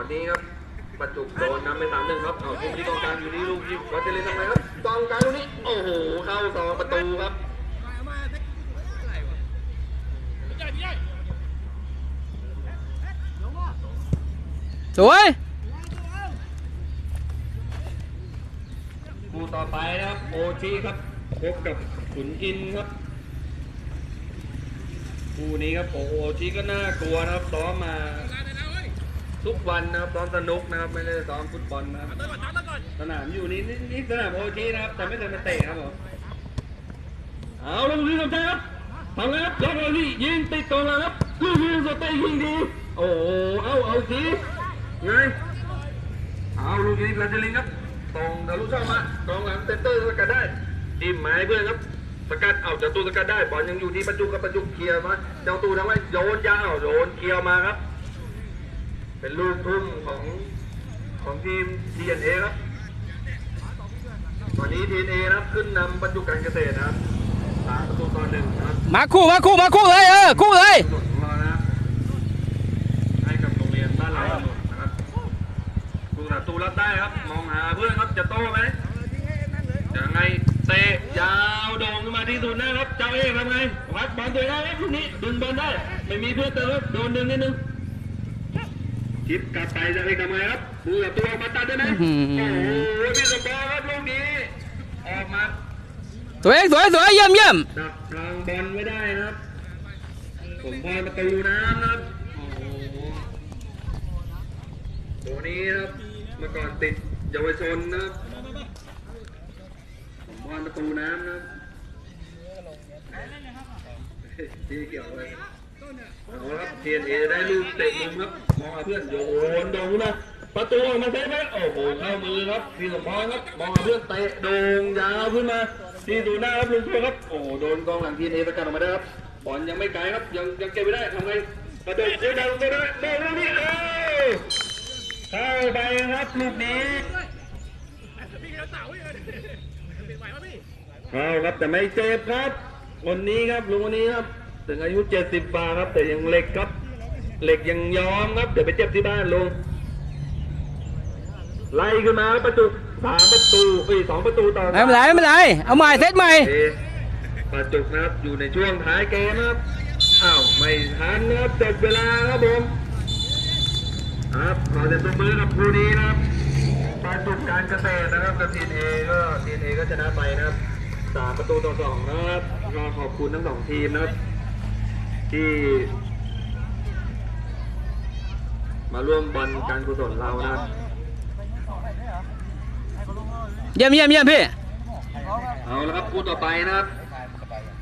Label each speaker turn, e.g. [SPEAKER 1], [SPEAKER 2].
[SPEAKER 1] อนนี้ครับประจุโดนนำไปสามหนึ่งครับเอาทีมที่กองกลางอยู่นี่ลูกยิงวัชรินทร์ทำไมครับกองกลางลูกนี้โอ้โหเข้าสองประตูครับ
[SPEAKER 2] สวย
[SPEAKER 1] คู่ต่อไปนะครับโอชีครับพบกับขุนอินครับคู่นี้ครับโอโอชีก็น่ากลัวนะครับซ้อมมา ทุกวันนะครับซ้อมสนุกนะครับ ไม่ได้ซ้อมฟุตบอลนะครับสนามอยู่นี่นี่นี่สนามโอชีนะครับ แต่ไม่เคยมาเตะครับผมเอาลงมือกับใจครับทำไงครับล็อกเลยพี่ยิงติดตรงแล้วครับลูกยิงสเตย์ยิงดีโอ้โหเอาเอาทีไงเอาลูกนี้ลาเจลินครับตรงทะลุช่องมากองหลังเซนเตอร์สกัดได้ดิมหมายเพื่อนครับสกัดเอาเจ้าตูสกัดได้บอลยังอยู่ที่ประจุกับประจุเคลียร์มาเจ้าตูทำไมโยนยาวโยนเคลียร์มาครับ เป็นลูกทุ่มของของทีม TNA ครับ ตอนนี้ TNA นะครับขึ้นนำประจุการเกษตรนะครับสามประตูต่อหนึ่งนะครับ
[SPEAKER 2] มาคู่มาคู่มาคู่เลยเออคู่เลย
[SPEAKER 1] ถนนของเรานะครับให้กับโรงเรียนบ้านเรานะครับตูประตูรับได้ครับ มองหาเพื่อนครับ จะโต้ไหมยังไงเตะยาวโด่งขึ้นมาที่ศูนย์หน้าครับเจ้าเอกทำไงวัดบอลตัวได้ครับลูกนี้ดึงบอลได้ ไม่มีเพื่อนเติมครับโดนดึงนิดนึง ทิปกลับไปจะเอกทำไงครับมือกับตัวออกมาตัดได้ไหม
[SPEAKER 2] อื้อหื
[SPEAKER 1] โอ้
[SPEAKER 2] อ
[SPEAKER 1] โหพี่สมบัติครับลูกนี้ออกมา
[SPEAKER 2] สวยสวยสวยเยี่ยมเยี่ยม
[SPEAKER 1] ดักทางบอลไม่ได้นะครับผมพรประตูน้ำนะครับโอ้โหตัวนี้นะครับเมื่อก่อนติดเยาวชนนะครับผมพรประตูน้ำนะครับที่เกี่ยวเลยเอาละ ครับเทียนเอได้ลูกเตะมุมครับมองหาเพื่อนโยนโดงนะประตูออกมาเซฟไหมโอ้โหเข้ามือครับพี่สมพรครับมองหาเพื่อนเตะโด่งยาวขึ้นมาที่ดูหน้าครับลุงช่วยครับโอ้โหโดนกองหลังเทียนเอสกัดออกมาได้ครับบอลยังไม่ไกลครับยังยังเก็บไม่ได้ทำไงกระโดดเดินได้เดินได้เดินลูกนี้เอ้าเข้าไปครับลูกนี้เข้าครับแต่ไม่เจ็บครับคนนี้ครับลุงคนนี้ครับ ถึงอายุ70กว่าครับ แต่ยังเหล็กครับ เหล็กยังยอมครับ เดี๋ยวไปเจ็บที่บ้านลุงไล่ขึ้นมาครับประตูสามประตูเอ้ยสองประตูต่อ
[SPEAKER 2] ไม่เป็นไรไม่เป็นไรเอาใหม่เซตใหม่
[SPEAKER 1] เอประจุนะครับอยู่ในช่วงท้ายเกมนะครับอ้าวไม่ทันนะครับจบเวลาครับผมครับขอเสียงปรบมือกับคู่นี้นะครับประจุการเกษตรนะครับกับทีนเอก็ทีนเอก็ชนะไปนะครับสามประตูต่อสองนะครับก็ขอบคุณทั้งสองทีมนะครับ ที่ มาร่วมบอลการกุศลเรานะครับ
[SPEAKER 2] เยี่ยมเยี่ยมเยี่ยมพี่
[SPEAKER 1] เอาละครับคู่ต่อไปนะครับ